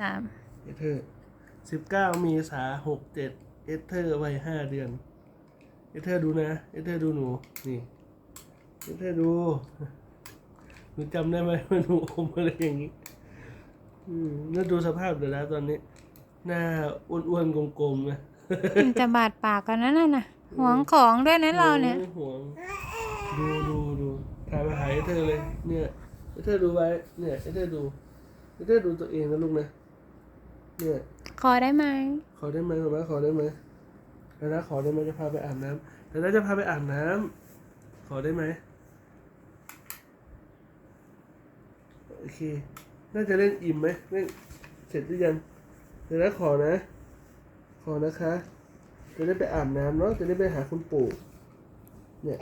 สามเอเธอร์สิบเก้าเมษาหกเจ็ดเอเธอร์วัยห้าเดือน เอเธอร์ดูนะ เอเธอร์ดูหนู นี่ เอเธอร์ดู หนูจำได้ไหมว่าหนูอมอะไรอย่างนี้ อืมแล้วดูสภาพเดี๋ยวนะตอนนี้ หน้าอ้วนๆกลมๆนะมันจะบาดปากกันนั่นน่ะหวงของด้วยนะเราเนี่ยโอ้ห่วงดูดูดูทายมาหาเอเธอร์เลย เนี่ยเอเธอร์ดูไว้ เนี่ยเอเธอร์ดูเอเธอร์ดูตัวเองนะลูกนะ เนี่ยขอได้ไหมขอได้ไหมขอไหมขอได้ไหมแล้วนะขอได้ไหมจะพาไปอาบน้ำแล้วนะจะพาไปอาบน้ำขอได้ไหมโอเค น่าจะเล่นอิ่มไหมเล่นเสร็จหรือยังเดี๋ยวนะขอนะ ขอนะคะ จะได้ไปอาบน้ำเนาะ จะได้ไปหาคุณปู่เนี่ย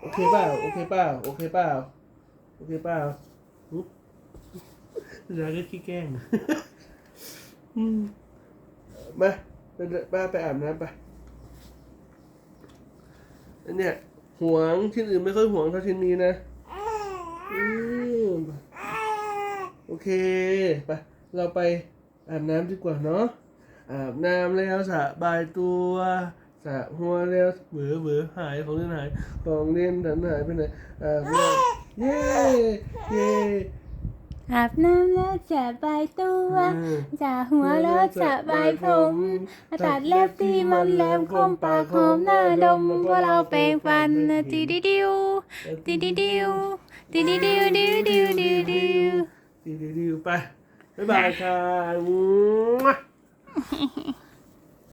โอเคเปล่า โอเคเปล่า โอเคเปล่า โอเคเปล่าหึแล้วก็ขี้แกล้ง อืมมาไปเดินมาไปอาบน้ำไปอันเนี่ยห่วงชิ้นอื่นไม่ค่อยห่วงเท่าชิ้นนี้นะอืมโอเคไปเราไปอาบน้ำดีกว่าเนาะอาบน้ำแล้วสระบายตัวสระหัวแล้วเบือเบือหายของเล่นหายของเล่นถันหายไปไหนอาบน้ำเย้เย้ อาบน้ำแล้วจะบายตัวอืมจะหัวแล้วจะบายผมตัดเล็บที่มันแหลมคมปากหอมหน้าดมพวกเราแปรงฟันตีดิดิวตีดิดิวตีดิดิวดิวดิวดิวดิวดีดีดีไปบ๊ายบายค่ะ